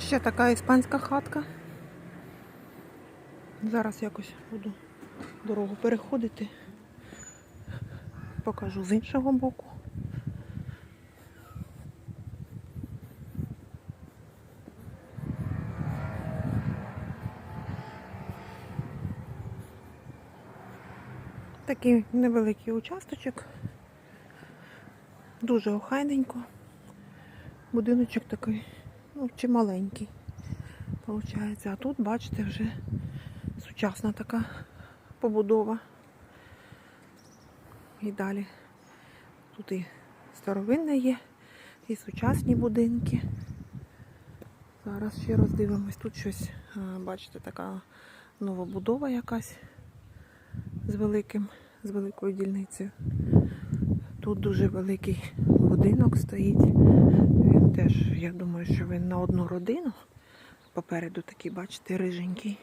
Ще така іспанська хатка. Зараз якось буду дорогу переходити. Покажу з іншого боку. Такий невеликий участочок. Дуже охайненько. Будиночок такий, ну, чи маленький, виходить. А тут, бачите, вже сучасна така побудова. І далі тут і старовинне є, і сучасні будинки. Зараз ще роздивимось. Тут щось, бачите, така новобудова якась з великим, з великою дільницею. Тут дуже великий будинок стоїть. Теж, я думаю, що він на одну родину. Попереду такий, бачите, риженький.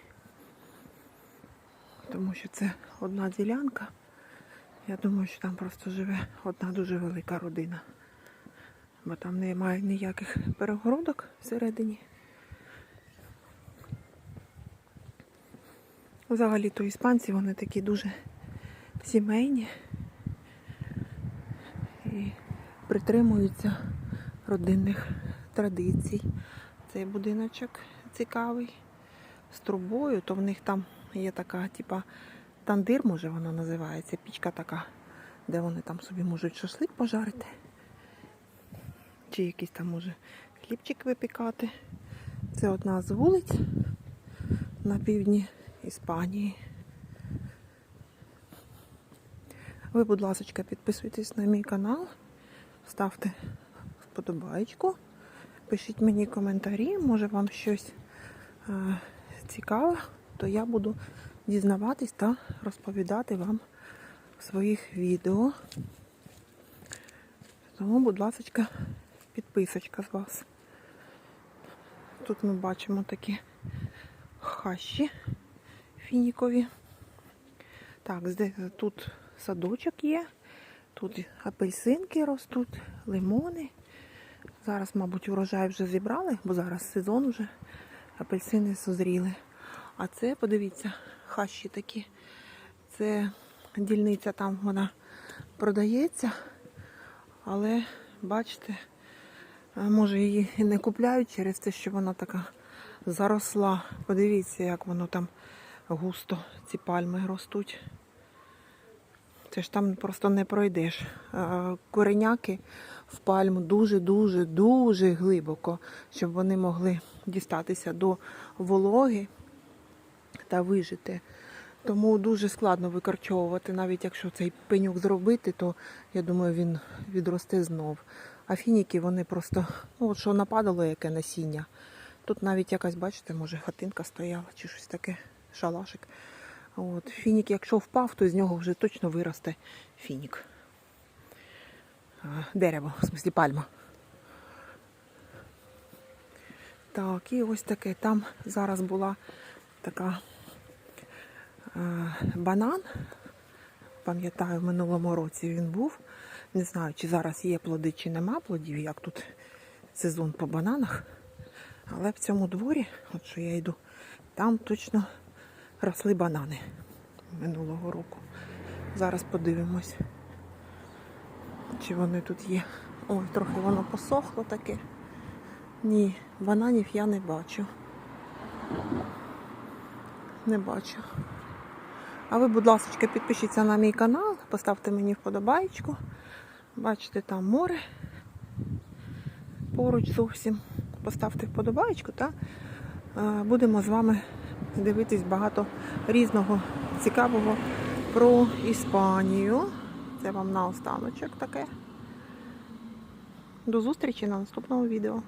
Тому що це одна ділянка. Я думаю, що там просто живе одна дуже велика родина. Бо там немає ніяких перегородок всередині. Взагалі-то іспанці вони такі дуже сімейні і притримуються родинних традицій. Цей будиночок цікавий з трубою, то в них там є така, типа, тандир, може вона називається, пічка така, де вони там собі можуть шашлик пожарити. Чи якийсь там може хлібчик випікати. Це одна з вулиць на півдні Іспанії. Ви, будь ласка, підписуйтесь на мій канал, ставте вподобайку, пишіть мені коментарі, може вам щось е, цікаве, то я буду дізнаватись та розповідати вам в своїх відео. Тому, будь ласка, підписочка з вас. Тут ми бачимо такі хащі фінікові. Так, тут садочок є, тут апельсинки ростуть, лимони. Зараз, мабуть, урожай вже зібрали, бо зараз сезон вже апельсини созріли. А це, подивіться, хащі такі. Це дільниця там вона продається, але бачите, може її і не купляють через те, що вона така заросла. Подивіться, як воно там густо ці пальми ростуть. Це ж там просто не пройдеш. Кореняки в пальму дуже-дуже дуже глибоко, щоб вони могли дістатися до вологи та вижити. Тому дуже складно викорчовувати. Навіть якщо цей пенюк зробити, то я думаю, він відросте знов. А фініки вони просто, ну от що нападало яке насіння. Тут навіть якась, бачите, може хатинка стояла чи щось таке, шалашик. От, фінік, якщо впав, то з нього вже точно виросте фінік. Дерево, в смислі пальма. Так, і ось таке. Там зараз була така е, банан. Пам'ятаю, в минулому році він був. Не знаю, чи зараз є плоди, чи нема плодів, як тут сезон по бананах. Але в цьому дворі, от що я йду, там точно росли банани минулого року. Зараз подивимось, чи вони тут є. Ой, трохи воно посохло таке. Ні, бананів я не бачу. Не бачу. А ви, будь ласка, підпишіться на мій канал, поставте мені вподобайку. Бачите, там море поруч зовсім. Поставте вподобайку та е, будемо з вами дивитись багато різного цікавого про Іспанію. Це вам на останочок таке. До зустрічі на наступному відео.